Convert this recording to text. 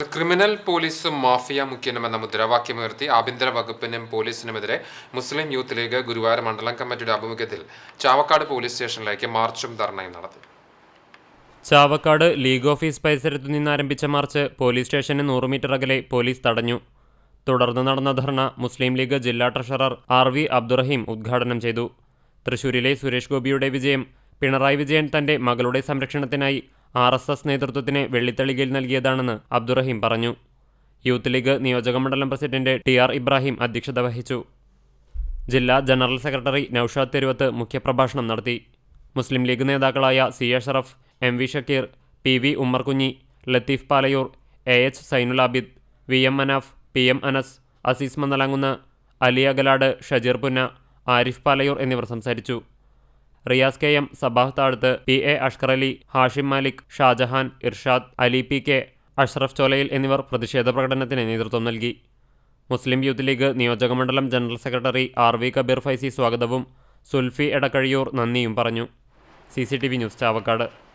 Criminal പോലീസും mafia മുഖ്യനുമെന്ന മുദ്രാവാക്യമുയർത്തി ആഭ്യന്തര വകുപ്പിനും പോലീസിനുമെതിരെ മുസ്ലിം യൂത്ത് ലീഗ് ഗുരുവായൂർ മണ്ഡലം കമ്മിറ്റിയുടെ ആഭിമുഖ്യത്തിൽ ചാവക്കാട് പോലീസ് സ്റ്റേഷനിലേക്ക് മാർച്ചും ധർണയും നടത്തി. ചാവക്കാട് ലീഗ് ഓഫീസ് പരിസരത്തു നിന്നാരംഭിച്ച മാർച്ച് പോലീസ് സ്റ്റേഷന് നൂറ് മീറ്റർ അകലെ പോലീസ് തടഞ്ഞു. തുടർന്ന് നടന്ന ധർണ മുസ്ലിം ലീഗ് ജില്ലാ ട്രഷറർ ആർ വി അബ്ദുറഹീം ഉദ്ഘാടനം ചെയ്തു. തൃശൂരിലെ സുരേഷ് ഗോപിയുടെ വിജയം പിണറായി വിജയൻ തന്റെ മകളുടെ സംരക്ഷണത്തിനായി ആർ എസ് എസ് നേതൃത്വത്തിന് വെള്ളിത്തളികയിൽ നൽകിയതാണെന്ന് അബ്ദുറഹീം പറഞ്ഞു. യൂത്ത് ലീഗ് നിയോജകമണ്ഡലം പ്രസിഡന്റ് ടി ആർ ഇബ്രാഹിം അധ്യക്ഷത വഹിച്ചു. ജില്ലാ ജനറൽ സെക്രട്ടറി നൌഷാദ് തെരുവത്ത് മുഖ്യപ്രഭാഷണം നടത്തി. മുസ്ലിം ലീഗ് നേതാക്കളായ C Asharaf M V Shakeer P V Ummerkunhi Latheef Palayur A H Sainul Abid V M Anaf P M Anas Aziz Mannalangunnu Ali Agalad Shajeer Punna Arif Palayur എന്നിവർ സംസാരിച്ചു. Riyas K M Sabah Thazhath P A Ashkarali Hashim Malik Shajahan Irshad Ali P K Ashraf Cholayil എന്നിവർ പ്രതിഷേധ പ്രകടനത്തിന് നേതൃത്വം നൽകി. മുസ്ലിം youth league നിയോജകമണ്ഡലം general secretary R V Kabeer Faizy സ്വാഗതവും സുൽഫി എടക്കഴിയൂർ നന്ദിയും പറഞ്ഞു. C news Chavakkad.